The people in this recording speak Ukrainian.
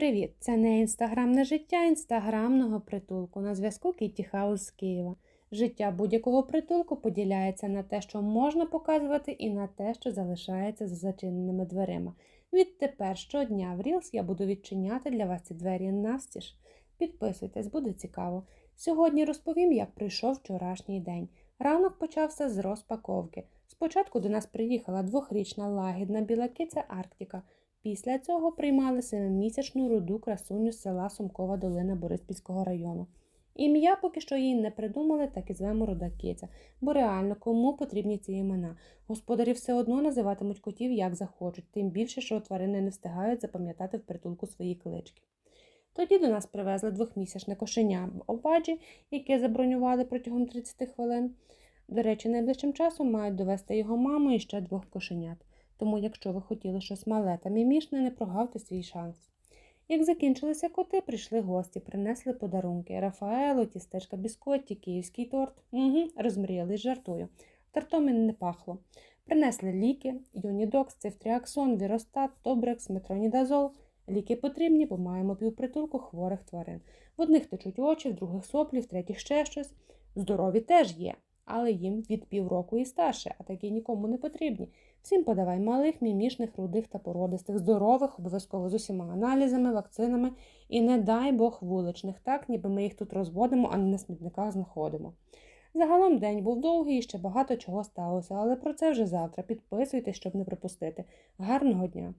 Привіт! Це не інстаграмне життя інстаграмного притулку. На зв'язку Кіті Хаус з Києва. Життя будь-якого притулку поділяється на те, що можна показувати, і на те, що залишається за зачиненими дверима. Відтепер щодня в Reels я буду відчиняти для вас ці двері навстіж. Підписуйтесь, буде цікаво. Сьогодні розповім, як пройшов вчорашній день. Ранок почався з розпаковки. Спочатку до нас приїхала двохрічна лагідна біла киця Арктика. Після цього приймали семимісячну руду красуню з села Сумкова долина Бориспільського району. Ім'я поки що їй не придумали, так і звемо руда киця, бо реально кому потрібні ці імена. Господарі все одно називатимуть котів як захочуть, тим більше, що тварини не встигають запам'ятати в притулку свої клички. Тоді до нас привезли двохмісячне кошеня обаджі, яке забронювали протягом 30 хвилин. До речі, найближчим часом мають довести його маму і ще двох кошенят. Тому, якщо ви хотіли щось мале та мімішне, не прогавте свій шанс. Як закінчилися коти, прийшли гості, принесли подарунки Рафаелу, тістечка біскотті, київський торт. Угу, розмріялись, жартую. Тортом і не пахло. Принесли ліки, Юнідокс, Цифтріаксон, Віростат, Тобрекс, Метронідазол. Ліки потрібні, бо маємо півпритулку хворих тварин. В одних течуть очі, в других соплі, в третіх ще щось. Здорові теж є, але їм від півроку і старше, а такі нікому не потрібні. Всім подавай малих, мімішних, рудих та породистих, здорових, обов'язково з усіма аналізами, вакцинами і не дай Бог вуличних, так ніби ми їх тут розводимо, а не на смітниках знаходимо. Загалом день був довгий і ще багато чого сталося, але про це вже завтра. Підписуйтесь, щоб не пропустити. Гарного дня!